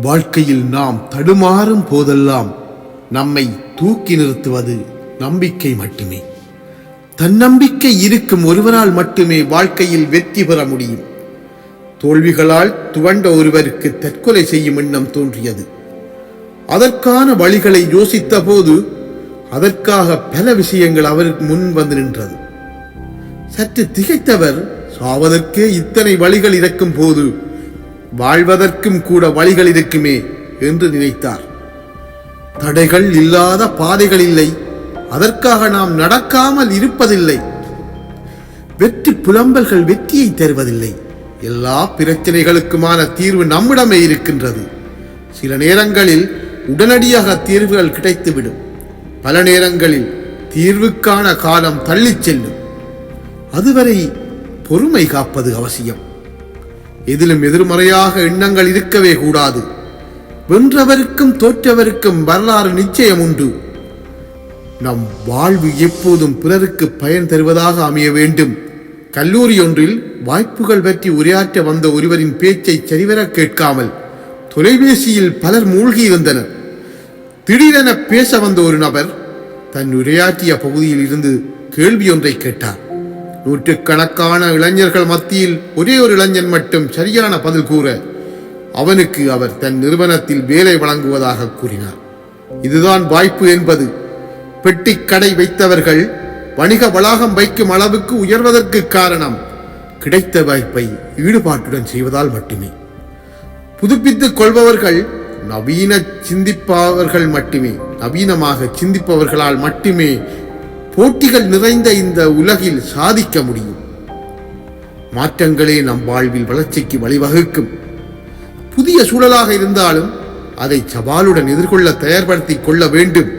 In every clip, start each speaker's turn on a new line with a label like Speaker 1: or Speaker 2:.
Speaker 1: வாழ்க்கையில் நாம் தடுமாறும் போதெல்லாம் நம்மை தூக்கி நிறுத்துவது நம்பிக்கை மட்டுமே. தன்னம்பிக்கை இருக்கும் ஒருவரால் மட்டுமே வாழ்க்கையில் வெற்றி பெற முடியும். தோல்விகளால் துவண்ட ஒருவருக்கு தற்கொலை செய்யும் எண்ணம் தோன்றியது. அதற்கான வழிகளை யோசித்த போது அதற்காக பல விஷயங்கள் அவருக்கு முன் வந்து நின்றது. சற்று திகைத்தவர் சாவதற்கே இத்தனை வழிகள் இருக்கும் போது வாழ்வதற்கும் கூட வழிகள் இருக்குமே என்று நினைத்தார். தடைகள் இல்லாத பாதைகள் இல்லை. அதற்காக நாம் நடக்காமல் இருப்பதில்லை. வெற்றி புலம்பல்கள் வெற்றியை தருவதில்லை. எல்லா பிரச்சனைகளுக்குமான தீர்வு நம்மிடமே இருக்கின்றது. சில நேரங்களில் உடனடியாக தீர்வுகள் கிடைத்துவிடும். பல நேரங்களில் தீர்வுக்கான காலம் தள்ளிச் செல்லும். அதுவரை பொறுமை காப்பது அவசியம். எதிலும் எதிர்மறையாக எண்ணங்கள் இருக்கவே கூடாது. வென்றவருக்கும் தோற்றவருக்கும் வரலாறு நிச்சயம் உண்டு நம் வாழ்வு எப்போதும் பிறருக்கு பயன் தருவதாக அமைய வேண்டும். கல்லூரி ஒன்றில் வாய்ப்புகள் பற்றி உரையாற்ற வந்த ஒருவரின் பேச்சை சரிவர கேட்காமல் தொலைபேசியில் பலர் மூழ்கியிருந்தனர் திடீரென பேச வந்த ஒரு நபர் தன் உரையாற்றிய பகுதியில் இருந்து கேள்வி ஒன்றை கேட்டார். நூற்றுக்கணக்கான இளைஞர்கள் மத்தியில் ஒரே ஒரு இளைஞன் மட்டும் சரியான பதில் கூற அவனுக்கு அவர் தன் நிறுவனத்தில் வேலை வழங்குவதாக கூறினார். இதுதான் வாய்ப்பு என்பது. பெட்டி கடை வைத்தவர்கள் வணிக வளாகம் வைக்கும் அளவுக்கு உயர்வதற்கு காரணம் கிடைத்த வாய்ப்பை ஈடுபாட்டுடன் செய்வதால் மட்டுமே. புதுப்பித்துக் கொள்பவர்கள் நவீன சிந்திப்பவர்கள் மட்டுமே. நவீனமாக சிந்திப்பவர்களால் மட்டுமே போட்டிகள் நிறைந்த இந்த உலகில் சாதிக்க முடியும். மாற்றங்களே நம் வாழ்வில் வளர்ச்சிக்கு வழிவகுக்கும். புதிய சூழலாக இருந்தாலும் அதை சவாலுடன் எதிர்கொள்ள தயார்படுத்திக் கொள்ள வேண்டும்.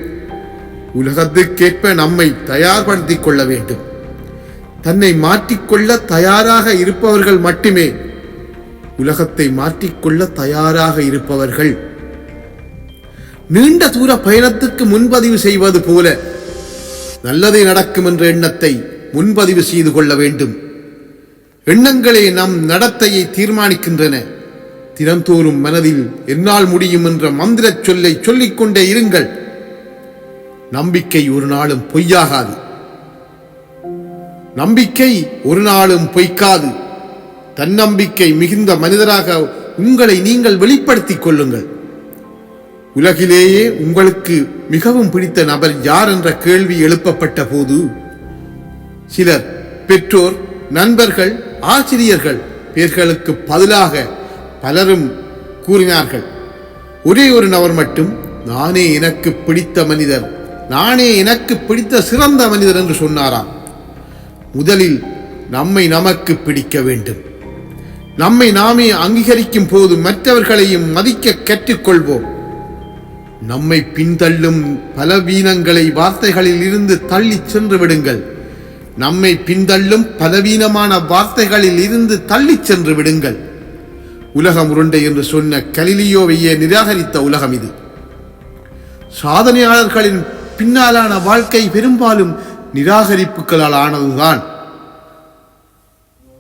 Speaker 1: உலகத்துக்கேற்ப நம்மை தயார்படுத்திக் கொள்ள வேண்டும். தன்னை மாற்றிக்கொள்ள தயாராக இருப்பவர்கள் மட்டுமே உலகத்தை மாற்றிக்கொள்ள தயாராக இருப்பவர்கள். நீண்ட தூர பயணத்துக்கு முன்பதிவு செய்வது போல நல்லதே நடக்கும் என்ற எண்ணத்தை முன்பதிவு செய்து கொள்ள வேண்டும். எண்ணங்களே நம் நடத்தையை தீர்மானிக்கின்றன. தினந்தோறும் மனதில் என்னால் முடியும் என்ற மந்திரச் சொல்லை சொல்லிக்கொண்டே இருங்கள். நம்பிக்கை ஒரு நாளும் பொய்யாகாது. நம்பிக்கை ஒரு நாளும் பொய்க்காது. தன்னம்பிக்கை மிகுந்த மனிதராக உங்களை நீங்கள் வெளிப்படுத்திக் கொள்ளுங்கள். உலகிலேயே உங்களுக்கு மிகவும் பிடித்த நபர் யார் என்ற கேள்வி எழுப்பப்பட்ட போது சிலர் பெற்றோர் நண்பர்கள் ஆசிரியர்கள் பேர்களுக்கு பதிலாக பலரும் கூறினார்கள் ஒரே ஒரு நபர் மட்டும் நானே எனக்கு பிடித்த மனிதர் நானே எனக்கு பிடித்த சிறந்த மனிதர் என்று சொன்னாராம். முதலில் நம்மை நமக்கு பிடிக்க வேண்டும். நம்மை நாமே அங்கீகரிக்கும் போது மற்றவர்களையும் மதிக்க கற்றுக்கொள்வோம். நம்மை பின்தள்ளும் பலவீனங்களை வார்த்தைகளில் இருந்து தள்ளி சென்று விடுங்கள். நம்மை பின்தள்ளும் பலவீனமான வார்த்தைகளில் இருந்து தள்ளி சென்று விடுங்கள். உலகம் உருண்டை என்று சொன்ன கலிலியோவையே நிராகரித்த உலகம் இது. சாதனையாளர்களின் பின்னாலான வாழ்க்கை பெரும்பாலும் நிராகரிப்புகளால் ஆனதுதான்.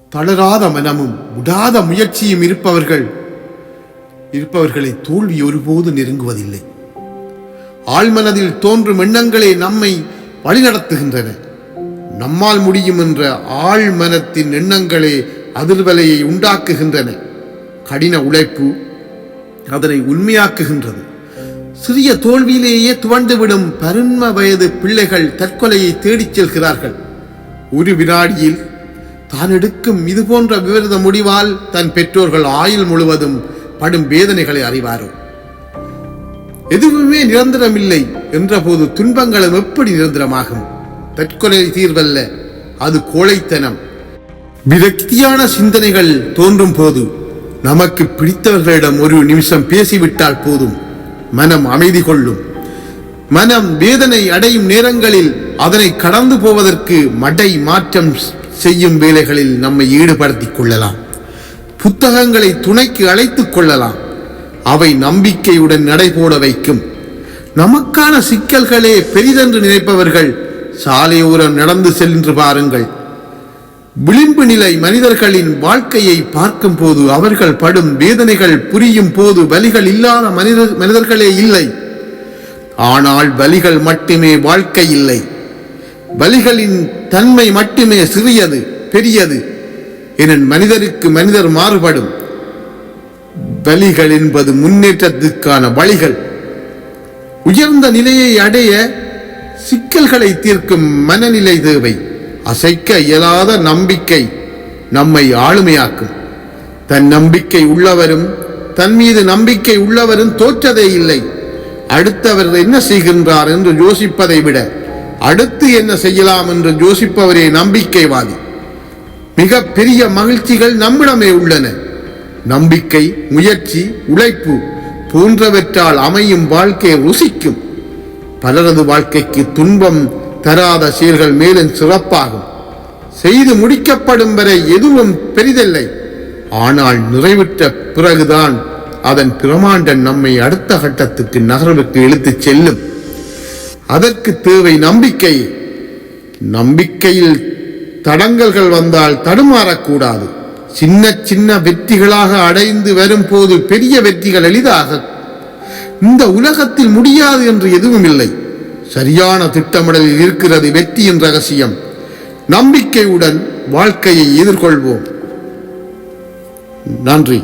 Speaker 1: தளராத மனமும் விடாத முயற்சியும் இருப்பவர்கள் இருப்பவர்களை தோல்வி ஒருபோது நெருங்குவதில்லை. ஆழ்மனதில் தோன்றும் எண்ணங்களே நம்மை வழிநடத்துகின்றன. நம்மால் முடியும் என்ற ஆழ்மனத்தின் எண்ணங்களே அதிர்வலையை உண்டாக்குகின்றன. கடின உழைப்பு அதனை உண்மையாக்குகின்றது. சிறிய தோல்வியிலேயே துவண்டுவிடும் பரும வயது பிள்ளைகள் தற்கொலையை தேடிச் செல்கிறார்கள். ஒரு வினாடியில் தான் எடுக்கும் இது போன்ற விவரத முடிவால் தன் பெற்றோர்கள் ஆயுள் முழுவதும் படும் வேதனைகளை அறிவாரோ? எதுவுமே நிரந்தரமில்லை என்றபோது துன்பங்களும் எப்படி நிரந்தரமாகும்? தற்கொலை தீர்வல்ல அது கோழைத்தனம். விரக்தியான சிந்தனைகள் தோன்றும் போது நமக்கு பிடித்தவர்களிடம் ஒரு நிமிஷம் பேசிவிட்டால் போதும். மனம் அமைதி கொள்ளும். மனம் வேதனை அடையும் நேரங்களில் அதனை கடந்து போவதற்கு மடை மாற்றம் செய்யும் வேலைகளில் நம்மை ஈடுபடுத்திக் கொள்ளலாம். புத்தகங்களை துணைக்கு அழைத்துக் கொள்ளலாம். அவை நம்பிக்கையுடன் நடைபோட வைக்கும். நமக்கான சிக்கல்களே பெரிதென்று நினைப்பவர்கள் சாலையோரம் நடந்து சென்று பாருங்கள். விளிம்பு நிலை மனிதர்களின் வாழ்க்கையை பார்க்கும் போது அவர்கள் படும் வேதனைகள் புரியும் போது வலிகள் இல்லாத மனித மனிதர்களே இல்லை. ஆனால் வலிகள் மட்டுமே வாழ்க்கை இல்லை. வலிகளின் தன்மை மட்டுமே சிறியது பெரியது. என மனிதருக்கு மனிதர் மாறுபடும். வலிகள் என்பது முன்னேற்றத்துக்கான வழிகள். உயர்ந்த நிலையை அடைய சிக்கல்களை தீர்க்கும் மனநிலை தேவை. அசைக்க இயலாத நம்பிக்கை நம்மை ஆளுமையாக்கும். தன் நம்பிக்கை உள்ளவரும் தன் மீது நம்பிக்கை உள்ளவரும் தோற்றதே இல்லை. அடுத்தவர் என்ன செய்கின்றார் என்று யோசிப்பதை விட அடுத்து என்ன செய்யலாம் என்று யோசிப்பவரே நம்பிக்கைவாதி. மிக பெரிய மகிழ்ச்சிகள் நம்மிடமே உள்ளன. நம்பிக்கை முயற்சி உழைப்பு போன்றவற்றால் அமையும் வாழ்க்கை ருசிக்கும். பலரது வாழ்க்கைக்கு துன்பம் தராத செயல்கள் மேலும் சிறப்பாகும். செய்து முடிக்கப்படும் வரை எதுவும் பெரிதில்லை. ஆனால் நிறைவுற்ற பிறகுதான் அதன் பிரமாண்டன் நம்மை அடுத்த கட்டத்துக்கு நகர்வுக்கு இழுத்துச் செல்லும். அதற்கு தேவை நம்பிக்கை. நம்பிக்கையில் தடங்கல்கள் வந்தால் தடுமாறக்கூடாது. சின்ன சின்ன வெற்றிகளாக அடைந்து வரும் போது பெரிய வெற்றிகள் எளிதாக. இந்த உலகத்தில் முடியாது என்று எதுவும் இல்லை. சரியான திட்டமிடலில் இருக்கிறது வெற்றியின் ரகசியம். நம்பிக்கையுடன் வாழ்க்கையை எதிர்கொள்வோம். நன்றி.